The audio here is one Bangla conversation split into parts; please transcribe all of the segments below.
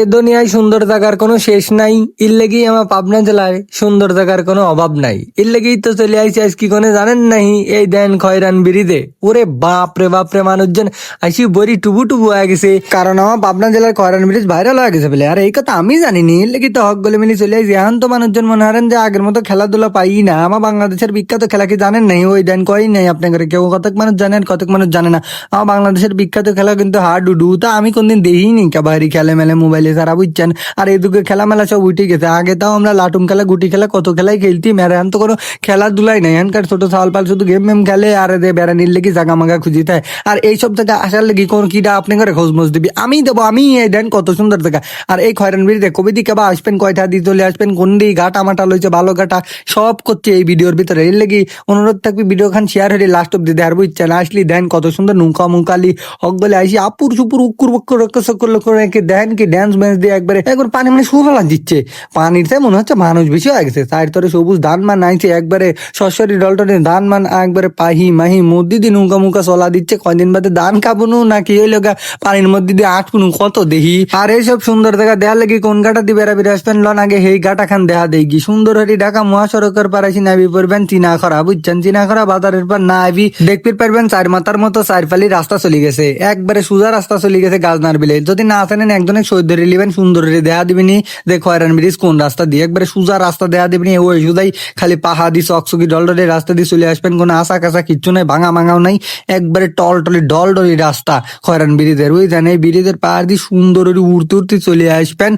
এ দুনিয়ায় সুন্দর জায়গার কোনো শেষ নাই, এর লেগেই আমার পাবনা জেলায় সুন্দর জায়গার কোনো অভাব নাই। এর লেগেই তো চলে আইসি আজ কি কোনে জানেন নাই এই দেন খয়রান বিরিদে। ওরে বাপ রে বাপ রে মানুষজন, আইসি বড়ি টুবু টুবু হয়ে গেছে। কারণ আমার পাবনা জেলার খয়রান ব্রিজ ভাইরাল হয়ে গেছে বলে। আর এই কথা আমি জানিনি, এর লেগে তো হক গলে মিলি চলে আইসি এখন তো মানুষজন মনে হারেন যে আগের মতো খেলাধুলা পাই না। আমার বাংলাদেশের বিখ্যাত খেলা কি জানেন নাই ওই দেন কই নাই আপনাদের কেউ কতক মানুষ জানেন কতক মানুষ জানে না। আমার বাংলাদেশের বিখ্যাত খেলা কিন্তু হাডুডু। তা আমি কোনদিন দেখিনি কাবারি খেলে মেলে, মোবাইলে সারা বুঝছেন। আর এদিকে খেলা মেলা সব উঠে গেছে। আগে তাও আমরা লাটুম খেলা, গুটি খেলা, কত খেলাই খেলতি, মেরে এখন তো কোনো খেলাধুলাই নাই। এখানকার ছোট সাল পাল শুধু গেম মেম খেলে, আর এদের বেড়ানির লেগে জাগা মাগা খুঁজি থাকে আর এইসব জায়গা আসার লেগে কোন কিটা আপনি করে খোঁজ দিবি? আমি দেবো, আমি এই দেন, কত সুন্দর জায়গা। আর এই খয়রান বিড়িতে কবি দিকে বা আসবেন, কয়টা দিয়ে চলে আসবেন, কোন দিকে, গাটা মাটা লইছে, ভালো গাটা, সব করছে এই ভিডিওর ভিতরে। এর লেগে অনুরোধ থাকবি, ভিডিও খান শেয়ার হলে লাস্ট অব্দি দেয়ার, বুঝছেন? আসলি দেন, কত সুন্দর নৌকা মুকালি হক বলে আইসি, আপুর সুপুর, উকুর বক্কর রক্কর করে কি দেন কি ড্যান্স ম্যান্স দিয়ে একবারে একবার পানি মানে সুফলা দিচ্ছে। পানিতে মনে হচ্ছে মানুষ বেশি হয়ে গেছে। সাইড তরে সবুজ ধান মান নাইছে একবারে সরসরি ডলটনে ধান মান একবারে পাহি মাহি মধ্যে দিয়ে নৌকা মুকা চলা দিচ্ছে। কয়দিন বাদে ধান খাবনু নাকি এই লোক পানির মধ্যে দিয়ে আটকুনু কত দেহি? আর এইসব সুন্দর দেখা দেয়া লাগি কোন গাটা দিয়ে বেড়া বেড়ে আসবেন লন আগে সেই গাটা খান দেহা কি সুন্দর হরি ঢাকা মহাসড়কের পারাইছি নাবি পড়বেন চিনা খরা, বুঝছেন? চিনা খরা বাজারের পর না আবি দেখতে পারবেন চার মাথার মতো চার ফালি রাস্তা চলে গেছে। একবারে সোজা রাস্তা চলে গেছে গাজনার বিলে। যদি না আসেন একজনের সৈদ ধরে নিবেন সুন্দর দেহা দিবিনি। যে খয়রান ব্রিজ কোন রাস্তা দিয়ে? একবারে সোজা রাস্তা দেয়া দিবিনি ওই সুদাই খালি পাহাড়ি চকচকি ডলডলি রাস্তা দিয়ে চলে আসবেন। কোনো আশা কাছা কিচ্ছু নাই, ভাঙা ভাঙাও নাই, একবারে টল টলি ডল ডলি রাস্তা। খয়রান ব্রিজের ওই জানে ব্রিজের পাহাড় দিয়ে সুন্দর উড়তে উড়তে চলে আসবেন।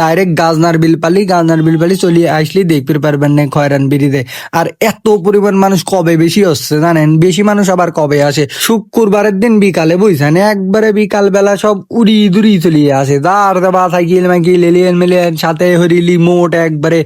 ডাইরেক্ট গাজনার বিলপালি গাজনার বিলপালি চলে আসলে দেখতে পারবেন না খয়রান ব্রিজে আর এত পরিমাণ মানুষ কবে বেশি হচ্ছে জানেন? বেশি মানুষ আবার কবে আসে? শুক্রবারের দিন বিকালে বুঝছেন? একবারে বিকাল বেলা সব উড়ি দুড়ি চলিয়ে আসে। দার দাবা সাইকেল মাইকেল এলিয়েন মিলিয়ন সাথে হরিলি মোট একবারে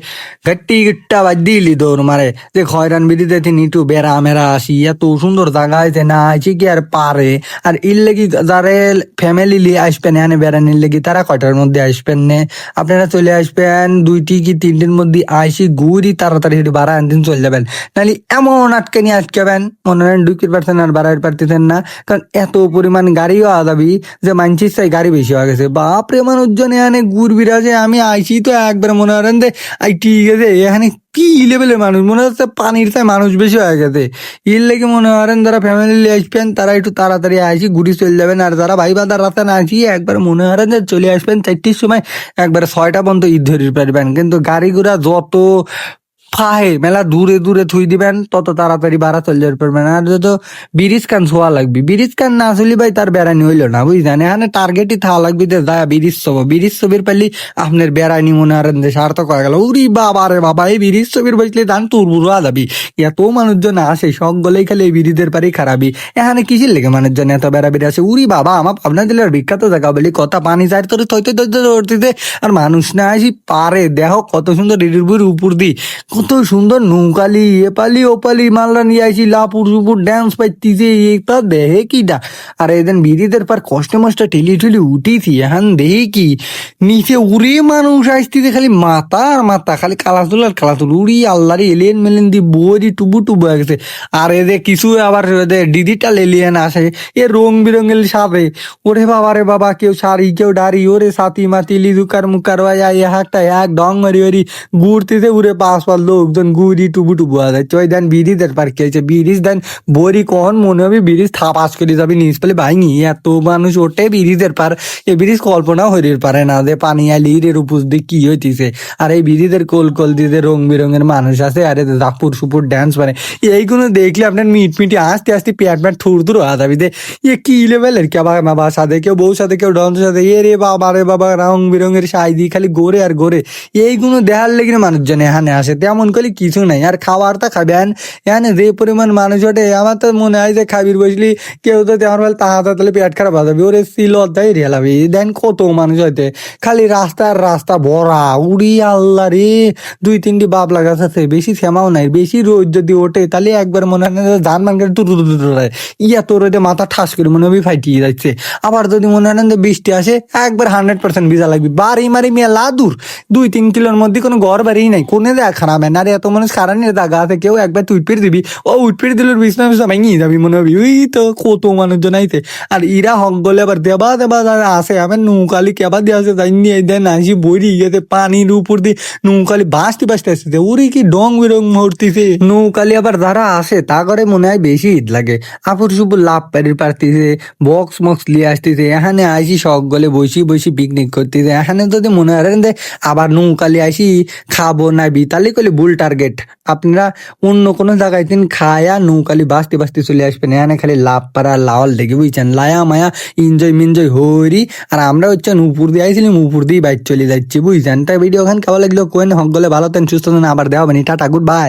গট্টি গিট্টা বাজ দিলি দৌড় মারে যে খয়রান বিদিতে তিনি একটু বেড়া মেরা আসি এত সুন্দর জায়গা আছে না আছে কি আর পারে আর ইর লেগি যারে ফ্যামিলি লিয়ে আসবেন এখানে বেড়ানির লেগে তারা কয়টার মধ্যে আসবেন নে আপনারা চলে আসবেন দুইটি কি তিনটির মধ্যে আইসি ঘুরি তাড়াতাড়ি হেঁটে বাড়া আনদিন চলে যাবেন নাহলে এমন আটকে নিয়ে আটকাবেন মনে হয় ঢুকির পারছেন আর বাড়াইতে পারতেছেন না কারণ এত পরিমাণ গাড়িও আদাবি যে মানছিস চাই গাড়ি বেশি হয়ে গেছে বাপরে মানুষজন এখানে ঘুর বিরাজে, আমি আইছি তো একবার মনে করেন যে, আই ঠিক আছে, এখানে কি লেভেলের মানুষ? মনে হচ্ছে পানির তাই মানুষ বেশি হয়ে গেছে। এর লেগে মনে করেন যারা ফ্যামিলি আসবেন তারা একটু তাড়াতাড়ি আসি ঘুরি চলে যাবেন। আর যারা ভাই বাদার রাস্তা না আসি একবার মনে করেন যে চলে আসবেন, চারটির সময় একবার ছয়টা পর্যন্ত ঈদ ধরে পারবেন কিন্তু গাড়ি ঘোড়া যত ফাহে, মেলা দূরে দূরে থুই দিবেন, তত তাড়াতাড়ি বাড়া চলে যেতে পারবেন আর যত ব্রিজ কান ছোয়া লাগবে। ব্রিজ কান না চলি ভাই তার বেড়ানি হইল না, বুঝলেন? এখানে টার্গেটই থা লাগবে যে যা ব্রিজ ছবি। ব্রিজ ছবির পারলি আপনার বেড়ানি মনে হারেন যে সার্থক হয়ে গেল। উরি বাবা রে বাবা, এই ব্রিজ ছবির বসলে ধান তোর বুড়া যাবি এত মানুষজন আসে সব গলেই খালি এই ব্রিজের পারি খারাপই এখানে কিসের লেগে মানুষজন এত বেড়াবেড়ি আসে? উরি বাবা, আমার পাবনা জেলার বিখ্যাত জায়গা বলি, কথা পানি যায় তোর থইতে ধরতেছে, আর মানুষ না আসি পারে। দেহ কত সুন্দর রিডির উপর দি। কত সুন্দর নৌকালি, এপালি, ওপালি মালরা নিয়ে আইসি লাপুর সুপুর ড্যান্স পাইতিছে এটা দেহে কিটা আর এদিন বিরিদের পার কষ্ট মষ্ট ঠেলি ঠেলি উঠিছি, এখন দেহে কি? নিচে উড়ে মানুষ আসতিছে খালি মাথা আর মাথা, খালি কালাতুল আর কালাতুল। উড়ি আল্লাহর এলিয়েন মেলেন দি বই টুবু টুবু গেছে। আর এদের কিছু আবার ডিজিটাল এলিয়েন আসে, এ রং বিরঙের সাথে ওরে বাবা রে বাবা, কেউ শাড়ি, কেউ ডাড়ি ওরে সাথী, মাতি লিদুকার মুকার একটা এক ডং মারি ওরি ঘুরতেছে, উড়ে পাশ পাঁচ লোকজন গুড়ি টুবু টুবু আছে চই দেন বিরিজের পার খেয়েছে ব্রিজ দেন বরি কখন মনে হবে ব্রিজ থাপাস করে যাবে নিজ পেলে ভাঙি। এত মানুষ ওঠে ব্রিজের পার। এ ব্রিজ কল্পনা হইতে পারে না যে পানি আলি এর উপর দিয়ে কি হইতিছে। আর এই ব্রিজের কোল কোল দিয়ে রং বেরঙের মানুষ আছে, আরে এদের জাপুর সুপুর ড্যান্স মানে এইগুলো দেখলে আপনার মিট মিটি আস্তে আস্তে পেট প্যাট থুর থুর হওয়া যাবে যে ইয়ে কি লেভেলের কে বাবা বাবার সাথে কেউ, বউ সাথে কেউ ডন্সের সাথে, এ রে বাবা রে বাবা রং বেরঙের সাই দিয়ে খালি গোরে আর গোরে এইগুলো দেখার লেগে মানুষজন এখানে আসে। তেমন করে কিছু নাই। আর খাবার তো খাবেন এখানে যে পরিমাণ মানুষ ওঠে, আমার তো মনে হয় যে খাবির বসলি, কেউ তো তেমন বলে তাহা তাহলে পেট খারাপ হয়ে যাবে। ওরে সিল অধ্যায় রেলাবি দেন কত মানুষ হইতে। খালি রাস্তার রাস্তা ভরা। উড়ি আল্লাহ রে। দুই তিনটি বাপ লাগাছ আছে বেশি শ্যামাও নাই। বেশি রোদ যদি ওঠে, তাহলে একবার মনে হয় ধান মান করে টুটু টুটায় ইয়া তোর ওইটা মাথা ঠাস করে মনে হবে ফাইটিয়ে যাচ্ছে। আবার যদি মনে হয় যে বৃষ্টি আসে, একবার হান্ড্রেড পার্সেন্ট ভিজা লাগবে। বাড়ি মারি মিয়া লাদুর দুই তিন কিলোর মধ্যে কোনো ঘর বাড়ি নাই। কোনে দেখ খারাপ না রে এত মানুষ কারণ জায়গা আছে? কেউ একবার তুই উঠপির দিবি। ও উঠপির দিল বিছনা বিছনা ভেঙে যাবি মনে হবি ওই তো, কত মানুষজন আইতে আর ইরা হক গলে আবার দেবা দেবা যারা আসে। আমার নৌকালি কেবা দিয়ে আসে। তাই নিয়ে দেন, আসি বইরি গেছে পানির উপর দিয়ে। নৌকালি বাঁচতে বাঁচতে আসতেছে ওরে কি ডং বিরং মরতিছে। নৌকালি আবার যারা আসে, তা করে মনে হয় বেশি ঈদ লাগে। আপুর সুপুর লাভ পারির পারতিছে। বক্স মক্স লিয়ে আসতেছে। এখানে আসি শখ গলে বসি বসি পিকনিক করতেছে। এখানে যদি মনে হয় আবার নৌকালি আসি, খাব না বিতালি করলে ভুল টার্গেট আপনারা অন্য কোনো জায়গায় দিন খায়া নৌকালি বাঁচতে বাঁচতে চলে আসবেন, এখানে খালি লাভ পারা লাওয়াল দেখে বুঝছেন? লায়া মায়া এনজয় মিনজয় হরি আর আমরা হচ্ছে উপর দিয়ে আইছিলাম, উপর দিয়ে বাইক চলে যাচ্ছি, বুঝছেন? তাই ভিডিও খান, কেমন লাগল? কোয়েন হক গলে ভালো তেন সুস্থ আবার দেওয়া টাটা গুড বাই